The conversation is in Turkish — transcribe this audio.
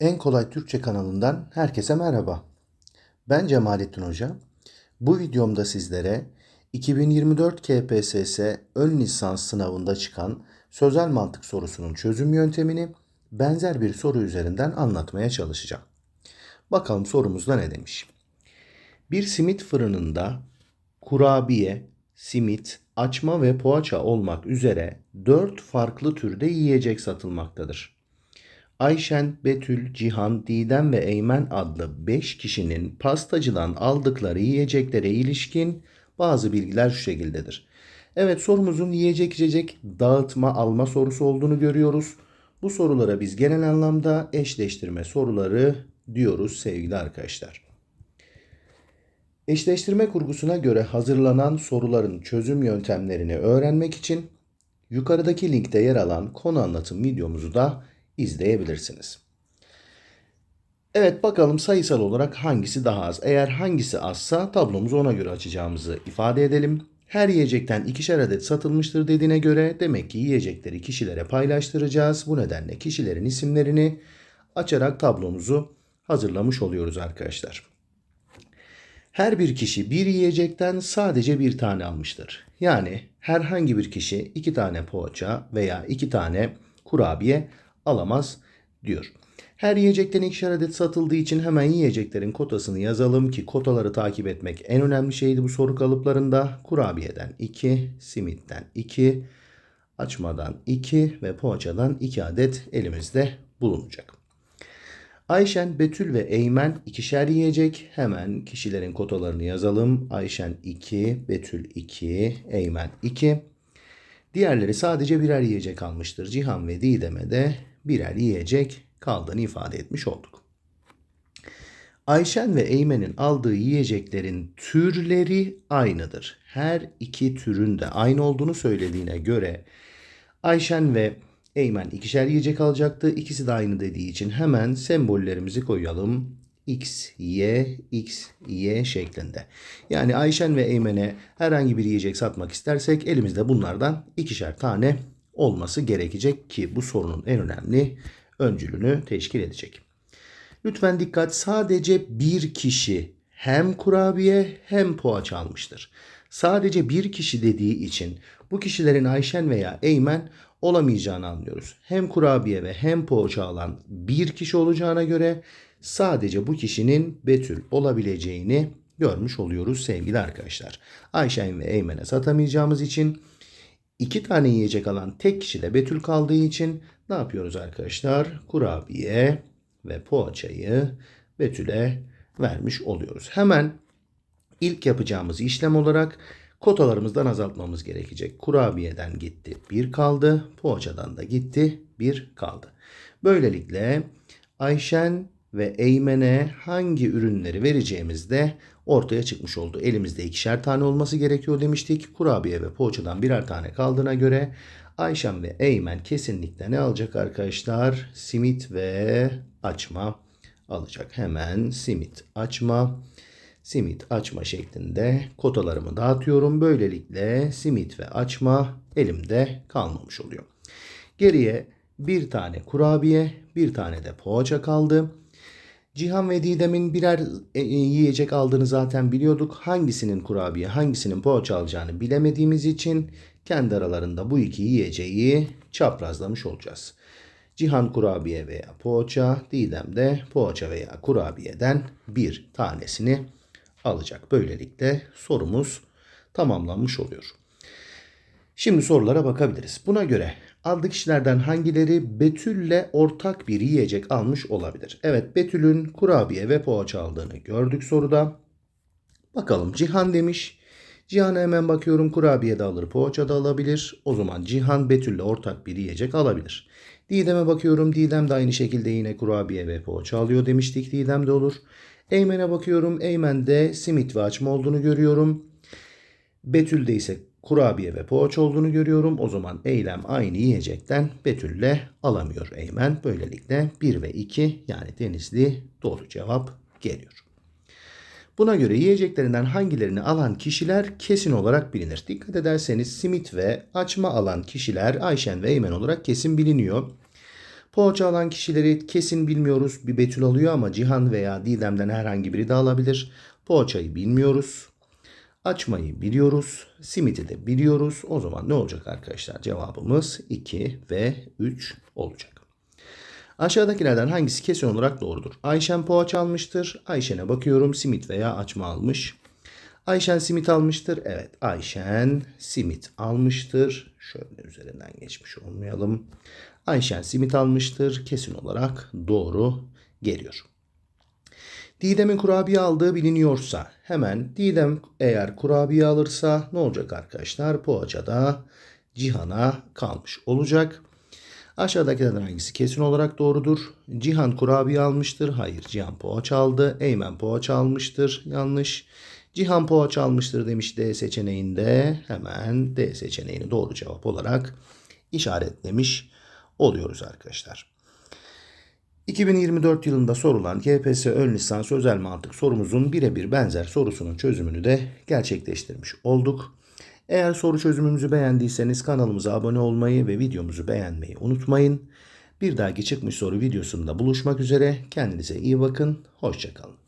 En Kolay Türkçe kanalından herkese merhaba. Ben Cemalettin Hoca. Bu videomda sizlere 2024 KPSS ön lisans sınavında çıkan sözel mantık sorusunun çözüm yöntemini benzer bir soru üzerinden anlatmaya çalışacağım. Bakalım sorumuzda ne demiş? Bir simit fırınında kurabiye, simit, açma ve poğaça olmak üzere 4 farklı türde yiyecek satılmaktadır. Ayşen, Betül, Cihan, Didem ve Eymen adlı 5 kişinin pastacıdan aldıkları yiyeceklere ilişkin bazı bilgiler şu şekildedir. Evet sorumuzun yiyecek içecek dağıtma alma sorusu olduğunu görüyoruz. Bu sorulara biz genel anlamda eşleştirme soruları diyoruz sevgili arkadaşlar. Eşleştirme kurgusuna göre hazırlanan soruların çözüm yöntemlerini öğrenmek için yukarıdaki linkte yer alan konu anlatım videomuzu da izleyebilirsiniz. Evet bakalım sayısal olarak hangisi daha az? Eğer hangisi azsa tablomuzu ona göre açacağımızı ifade edelim. Her yiyecekten ikişer adet satılmıştır dediğine göre demek ki yiyecekleri kişilere paylaştıracağız. Bu nedenle kişilerin isimlerini açarak tablomuzu hazırlamış oluyoruz arkadaşlar. Her bir kişi bir yiyecekten sadece bir tane almıştır. Yani herhangi bir kişi iki tane poğaça veya iki tane kurabiye alamaz diyor. Her yiyecekten ikişer adet satıldığı için hemen yiyeceklerin kotasını yazalım ki kotaları takip etmek en önemli şeydi bu soru kalıplarında. Kurabiyeden 2, simitten 2, açmadan 2 ve poğaçadan 2 adet elimizde bulunacak. Ayşen, Betül ve Eymen ikişer yiyecek. Hemen kişilerin kotalarını yazalım. Ayşen 2, Betül 2, Eymen 2. Diğerleri sadece birer yiyecek almıştır. Cihan ve Didem'e de birer yiyecek kaldığını ifade etmiş olduk. Ayşen ve Eymen'in aldığı yiyeceklerin türleri aynıdır. Her iki türün de aynı olduğunu söylediğine göre Ayşen ve Eymen ikişer yiyecek alacaktı. İkisi de aynı dediği için hemen sembollerimizi koyalım. X, Y, X, Y şeklinde. Yani Ayşen ve Eymen'e herhangi bir yiyecek satmak istersek elimizde bunlardan ikişer tane olması gerekecek ki bu sorunun en önemli öncülünü teşkil edecek. Lütfen dikkat sadece bir kişi hem kurabiye hem poğaça almıştır. Sadece bir kişi dediği için bu kişilerin Ayşen veya Eymen olamayacağını anlıyoruz. Hem kurabiye ve hem poğaça alan bir kişi olacağına göre sadece bu kişinin Betül olabileceğini görmüş oluyoruz sevgili arkadaşlar. Ayşen ve Eymen'e satamayacağımız için iki tane yiyecek alan tek kişi de Betül kaldığı için ne yapıyoruz arkadaşlar? Kurabiye ve poğaçayı Betül'e vermiş oluyoruz. Hemen ilk yapacağımız işlem olarak kotalarımızdan azaltmamız gerekecek. Kurabiyeden gitti bir kaldı. Poğaçadan da gitti bir kaldı. Böylelikle Ayşen ve Eymen'e hangi ürünleri vereceğimiz de ortaya çıkmış oldu. Elimizde ikişer tane olması gerekiyor demiştik. Kurabiye ve poğaçadan birer tane kaldığına göre Ayşen ve Eymen kesinlikle ne alacak arkadaşlar? Simit ve açma alacak. Hemen simit açma simit açma şeklinde kotalarımı dağıtıyorum. Böylelikle simit ve açma elimde kalmamış oluyor. Geriye bir tane kurabiye, bir tane de poğaça kaldı. Cihan ve Didem'in birer e, e, yiyecek aldığını zaten biliyorduk. Hangisinin kurabiye, hangisinin poğaça alacağını bilemediğimiz için kendi aralarında bu iki yiyeceği çaprazlamış olacağız. Cihan kurabiye veya poğaça, Didem de poğaça veya kurabiyeden bir tanesini alacak. Böylelikle sorumuz tamamlanmış oluyor. Şimdi sorulara bakabiliriz. Buna göre adlı kişilerden hangileri Betül'le ortak bir yiyecek almış olabilir? Evet Betül'ün kurabiye ve poğaça aldığını gördük soruda. Bakalım Cihan demiş. Cihan'a hemen bakıyorum kurabiye de alır poğaça da alabilir. O zaman Cihan Betül'le ortak bir yiyecek alabilir. Didem'e bakıyorum. Didem de aynı şekilde yine kurabiye ve poğaça alıyor demiştik. Didem de olur. Eymen'e bakıyorum. Eymen'de simit ve açma olduğunu görüyorum. Betül'de ise kurabiye ve poğaça olduğunu görüyorum. O zaman eylem aynı yiyecekten Betül'le alamıyor Eymen. Böylelikle 1 ve 2 yani Denizli doğru cevap geliyor. Buna göre yiyeceklerinden hangilerini alan kişiler kesin olarak bilinir. Dikkat ederseniz simit ve açma alan kişiler Ayşen ve Eymen olarak kesin biliniyor. Poğaça alan kişileri kesin bilmiyoruz. Bir Betül alıyor ama Cihan veya Didem'den herhangi biri de alabilir. Poğaçayı bilmiyoruz. Açmayı biliyoruz. Simiti de biliyoruz. O zaman ne olacak arkadaşlar? Cevabımız 2 ve 3 olacak. Aşağıdakilerden hangisi kesin olarak doğrudur? Ayşen poğaça almıştır. Ayşen'e bakıyorum. Simit veya açma almış. Ayşen simit almıştır. Evet Ayşen simit almıştır. Şöyle üzerinden geçmiş olmayalım. Ayşen simit almıştır. Kesin olarak doğru geliyor. Didem'in kurabiye aldığı biliniyorsa hemen Didem eğer kurabiye alırsa ne olacak arkadaşlar? Poğaçada Cihan'a kalmış olacak. Aşağıdakilerden hangisi kesin olarak doğrudur? Cihan kurabiye almıştır. Hayır Cihan poğaça aldı. Eymen poğaça almıştır. Yanlış. Cihan poğaça almıştır demiş D seçeneğinde. Hemen D seçeneğini doğru cevap olarak işaretlemiş oluyoruz arkadaşlar. 2024 yılında sorulan GPS ön lisans özel mantık sorumuzun birebir benzer sorusunun çözümünü de gerçekleştirmiş olduk. Eğer soru çözümümüzü beğendiyseniz kanalımıza abone olmayı ve videomuzu beğenmeyi unutmayın. Bir dahaki çıkmış soru videosunda buluşmak üzere. Kendinize iyi bakın. Hoşçakalın.